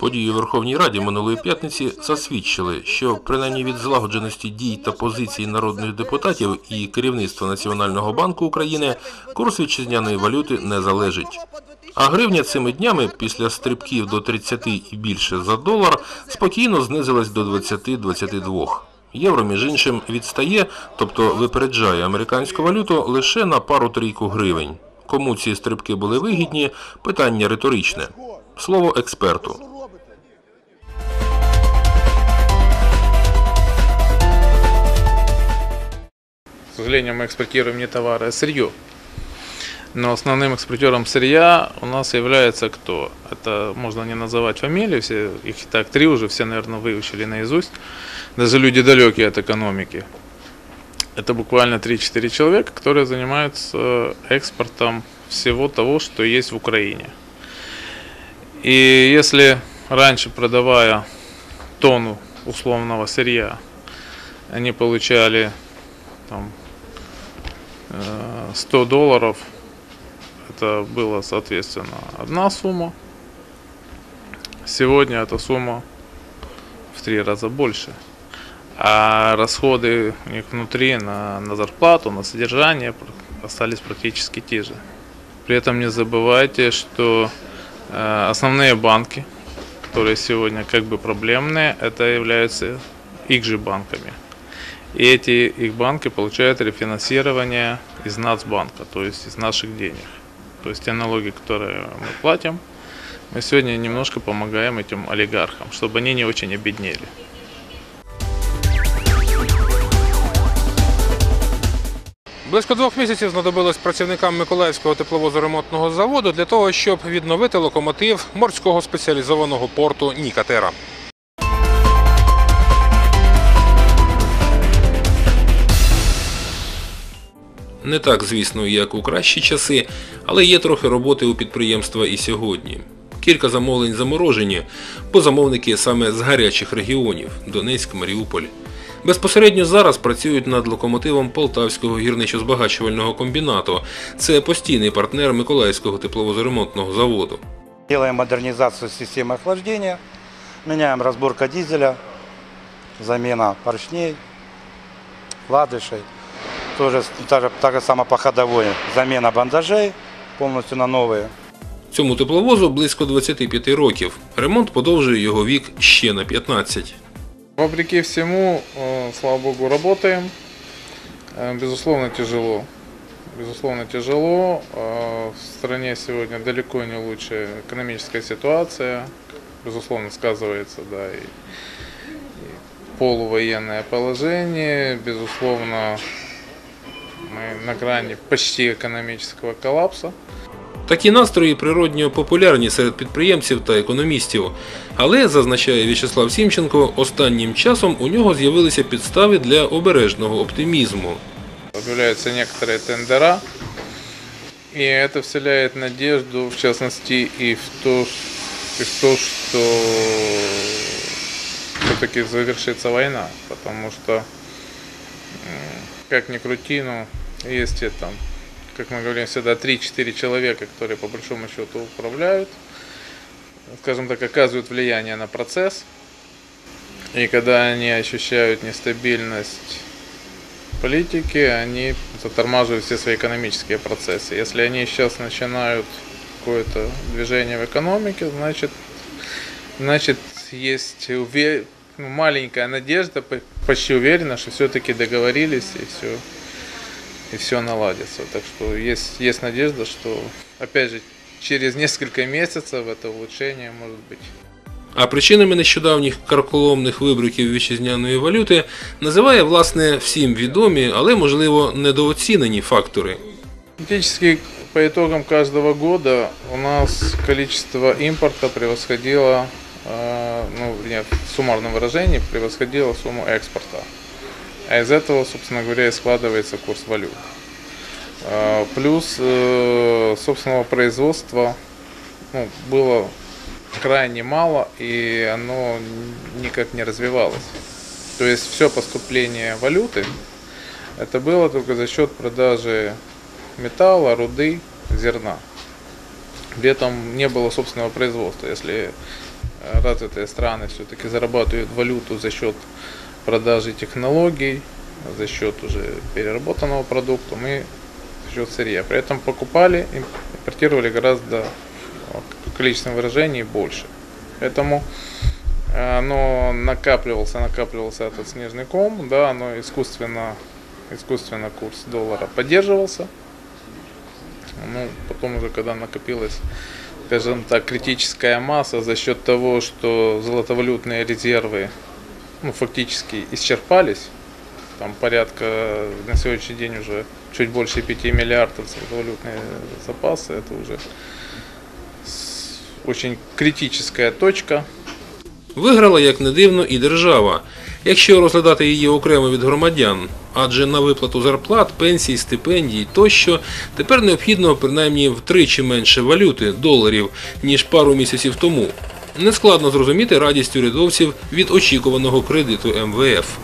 Події у Верховній Раді минулої п'ятниці засвідчили, що принаймні від злагодженості дій та позицій народних депутатів і керівництва Національного банку України курс вітчизняної валюти не залежить. А гривня цими днями після стрибків до 30 і більше за долар спокійно знизилась до 20-22. Євро, між іншим, відстає, тобто випереджає американську валюту лише на пару-трійку гривень. Кому ці стрибки були вигідні, питання риторичне. Слово експерту. К сожалению, мы экспортируем не товары, а сырье. Но основным экспортером сырья у нас является кто? Это можно не называть фамилии, все, их и так три уже, все, наверное, выучили наизусть. Даже люди далекие от экономики. Это буквально 3-4 человека, которые занимаются экспортом всего того, что есть в Украине. И если раньше, продавая тонну условного сырья, они получали там, э, 100 долларов, это было, соответственно, одна сумма. Сегодня эта сумма в три раза больше. А расходы у них внутри на, на зарплату, на содержание остались практически те же. При этом не забывайте, что э, основные банки, которые сегодня как бы проблемные, это являются их же банками. И эти их банки получают рефинансирование из Нацбанка, то есть из наших денег. То есть те налоги, которые мы платим, мы сегодня немножко помогаем этим олигархам, чтобы они не очень обеднели. Близько двох місяців знадобилось працівникам Миколаївського тепловозоремонтного заводу для того, щоб відновити локомотив морського спеціалізованого порту Нікатера. Не так, звісно, як у кращі часи, але є трохи роботи у підприємства і сьогодні. Кілька замовлень заморожені, бо замовники саме з гарячих регіонів Донецьк, Маріуполь Безпосередньо зараз працюють над локомотивом Полтавського гірничо-збагачувального комбінату. Це постійний партнер Миколаївського тепловозоремонтного заводу. Делаем модернизацию системы охлаждения, меняем разборка дизеля, замена поршней, вкладышей. Тоже с- та же, так же само по ходовой, замена бандажей полностью на новые. Цьому тепловозу близько 25 років. Ремонт подовжує його вік ще на 15. Вопреки всему, э, слава богу, работаем. Э, Безусловно, тяжело. Безусловно, тяжело. Э, В стране сегодня далеко не лучшая экономическая ситуация. Безусловно, сказывается, да, и, и полувоенное положение. Безусловно, мы на грани почти экономического коллапса. Такі настрої природньо популярні серед підприємців та економістів. Але, зазначає В'ячеслав Сімченко, останнім часом у нього з'явилися підстави для обережного оптимізму. Объявляются некоторые тендера, и это вселяет надежду, в частности, и в то, и в то что все-таки завершится война, потому что, м, как ни крути, но есть это, как мы говорим всегда, 3-4 человека, которые по большому счету управляют, скажем так, оказывают влияние на процесс, и когда они ощущают нестабильность политики, они затормаживают все свои экономические процессы. Если они сейчас начинают какое-то движение в экономике, значит, значит есть уве- ну, маленькая надежда, по- почти уверена, что все-таки договорились и все и все наладится. Так что есть, есть надежда, что опять же через несколько месяцев это улучшение может быть. А причинами нещодавніх карколомних вибриків вітчизняної валюти називає власне всім відомі, але можливо недооцінені фактори. Фактически по итогам каждого года у нас количество импорта превосходило, э, ну, нет, в суммарном выражении превосходило сумму экспорта. А из этого, собственно говоря, и складывается курс валют. Э, Плюс э, собственного производства ну, было крайне мало, и оно никак не развивалось. То есть все поступление валюты это было только за счет продажи металла, руды, зерна. При этом не было собственного производства. Если э, развитые страны все-таки зарабатывают валюту за счет продажи технологий, за счет уже переработанного продукта, мы за счет сырья. При этом покупали, импортировали гораздо э, количеством выражений больше. Поэтому э, оно накапливался, накапливался этот снежный ком, да, оно искусственно, искусственно курс доллара поддерживался. Ну, потом уже, когда накопилась, скажем так, критическая масса за счет того, что золотовалютные резервы ну, фактически исчерпались, там порядка на сегодняшний день уже чуть больше 5 миллиардов золотовалютные запасы, это уже с- очень критическая точка. Виграла, як не дивно, і держава, якщо розглядати її окремо від громадян. Адже на виплату зарплат, пенсій, стипендій тощо тепер необхідно принаймні втричі менше валюти доларів, ніж пару місяців тому. Нескладно зрозуміти радість урядовців від очікуваного кредиту МВФ.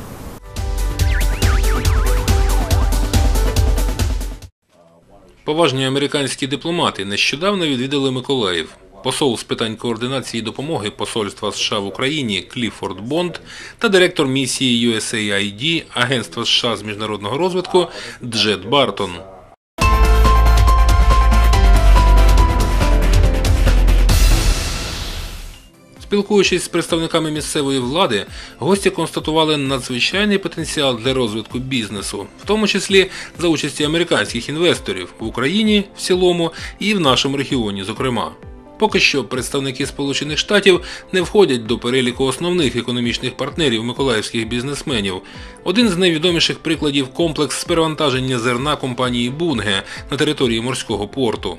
Поважні американські дипломати нещодавно відвідали Миколаїв. Посол з питань координації допомоги Посольства США в Україні Кліфорд Бонд та директор місії USAID Агентства США з міжнародного розвитку Джет Бартон. Спілкуючись з представниками місцевої влади, гості констатували надзвичайний потенціал для розвитку бізнесу, в тому числі за участі американських інвесторів в Україні в цілому і в нашому регіоні, зокрема. Поки що представники Сполучених Штатів не входять до переліку основних економічних партнерів миколаївських бізнесменів. Один з найвідоміших прикладів комплекс з перевантаження зерна компанії Бунге на території морського порту.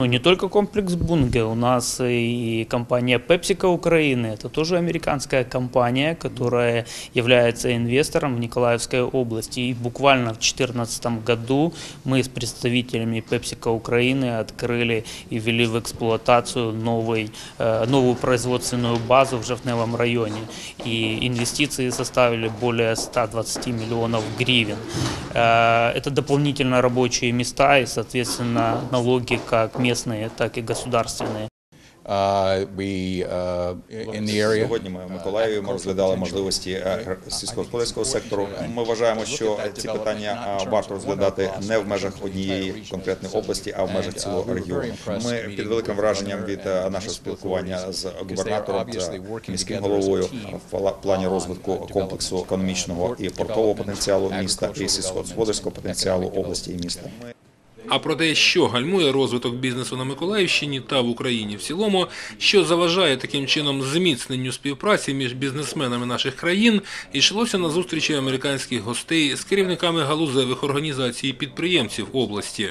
Ну, не только комплекс Бунге, у нас и компания PepsiCo Украины. Это тоже американская компания, которая является инвестором в Николаевской области. И буквально в 2014 году мы с представителями PepsiCo Украины открыли и ввели в эксплуатацию новый, э, новую производственную базу в Жовтневом районе. И инвестиции составили более 120 миллионов гривен. Э, Это дополнительно рабочие места и, соответственно, налоги как местные, так и государственные. Uh, uh. Сьогодні ми в Миколаєві ми розглядали можливості е, сільськогосподарського сектору. Ми вважаємо, що ці питання варто розглядати не в межах однієї конкретної області, а в межах цілого регіону. Ми під великим враженням від е, нашого спілкування з губернатором, з міським головою в плані розвитку комплексу економічного і портового потенціалу міста і сільськогосподарського потенціалу області і міста. А про те, що гальмує розвиток бізнесу на Миколаївщині та в Україні в цілому, що заважає таким чином зміцненню співпраці між бізнесменами наших країн, йшлося на зустрічі американських гостей з керівниками галузевих організацій підприємців області.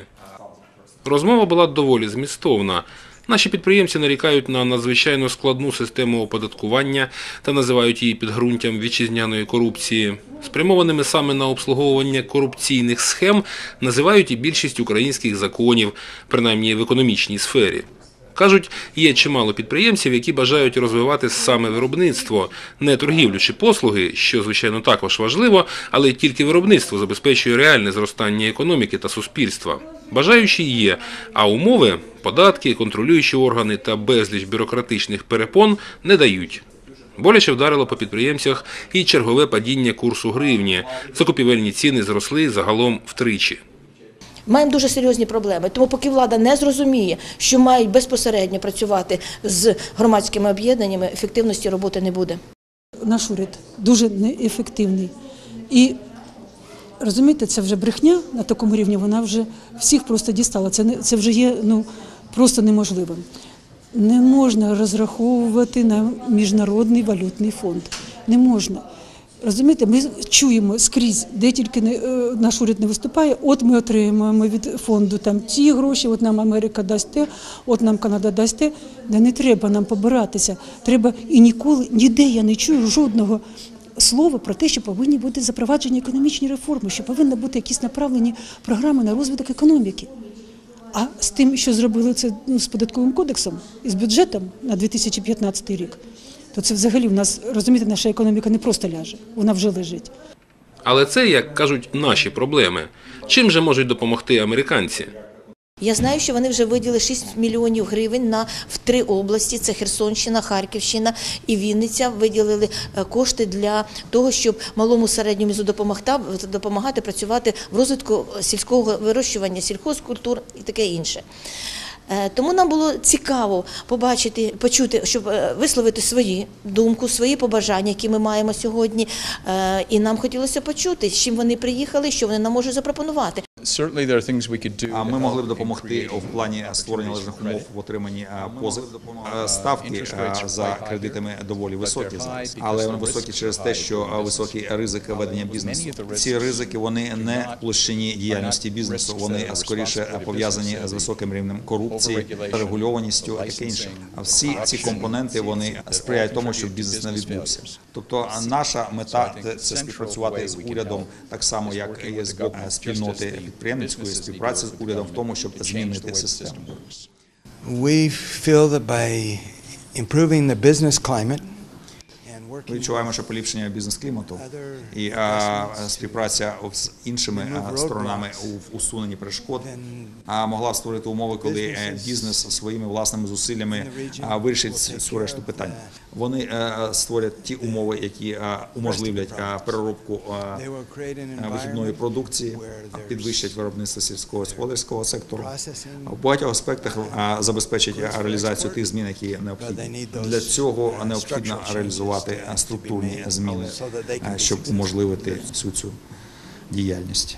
Розмова була доволі змістовна. Наші підприємці нарікають на надзвичайно складну систему оподаткування та називають її підґрунтям вітчизняної корупції. Спрямованими саме на обслуговування корупційних схем називають і більшість українських законів, принаймні в економічній сфері. Кажуть, є чимало підприємців, які бажають розвивати саме виробництво, не торгівлю чи послуги, що звичайно також важливо, але тільки виробництво забезпечує реальне зростання економіки та суспільства. Бажаючі є, а умови, податки, контролюючі органи та безліч бюрократичних перепон не дають. Боляче вдарило по підприємцях і чергове падіння курсу гривні. Закупівельні ціни зросли загалом втричі. Маємо дуже серйозні проблеми. Тому поки влада не зрозуміє, що мають безпосередньо працювати з громадськими об'єднаннями, ефективності роботи не буде. наш уряд дуже неефективний. І розумієте, це вже брехня на такому рівні, вона вже всіх просто дістала. Це, не, це вже є ну, просто неможливим. Не можна розраховувати на міжнародний валютний фонд. Не можна. Розумієте, ми чуємо скрізь, де тільки не, е, наш уряд не виступає, от ми отримуємо від фонду там ті гроші, от нам Америка дасть те, от нам Канада дасть те. Да не треба нам побиратися. Треба і ніколи, ніде я не чую жодного слова про те, що повинні бути запроваджені економічні реформи, що повинні бути якісь направлені програми на розвиток економіки. А з тим, що зробили це ну, з податковим кодексом і з бюджетом на 2015 рік, то це взагалі в нас розумієте, наша економіка не просто ляже, вона вже лежить. Але це, як кажуть, наші проблеми. Чим же можуть допомогти американці? Я знаю, що вони вже виділили 6 мільйонів гривень на в три області: це Херсонщина, Харківщина і Вінниця. Виділили е, кошти для того, щоб малому середньому допомогти, допомагати працювати в розвитку сільського вирощування, сільхозкультур і таке інше. Е, Тому нам було цікаво побачити, почути, щоб е, висловити свої думку, свої побажання, які ми маємо сьогодні. Е, І нам хотілося почути, з чим вони приїхали, що вони нам можуть запропонувати. Certainly there are things we could do. А ми могли б допомогти в плані створення належних умов в отриманні а, позив. Ставки за кредитами доволі високі зараз, але вони високі через те, що а, високі ризики ведення бізнесу. Ці ризики вони не в площині діяльності бізнесу, вони скоріше пов'язані з високим рівнем корупції, регульованістю, таке інше. А всі ці компоненти вони сприяють тому, щоб бізнес не відбувся. Тобто наша мета це- співпрацювати з урядом так само, як і з спільноти підприємницької співпраці з урядом в тому, щоб змінити систему. We feel that by improving the business climate Ми відчуваємо, що поліпшення бізнес-клімату і а, співпраця з іншими а, сторонами у усуненні перешкод а, могла б створити умови, коли е, бізнес своїми власними зусиллями а, вирішить цю решту питань. Вони е, створять ті умови, які уможливлять переробку create an е, вихідної продукції, підвищать виробництво сільськогосподарського сектору. В багатьох аспектах а, забезпечить реалізацію тих змін, які необхідні. Для цього необхідно реалізувати структурні зміни, щоб уможливити всю цю діяльність.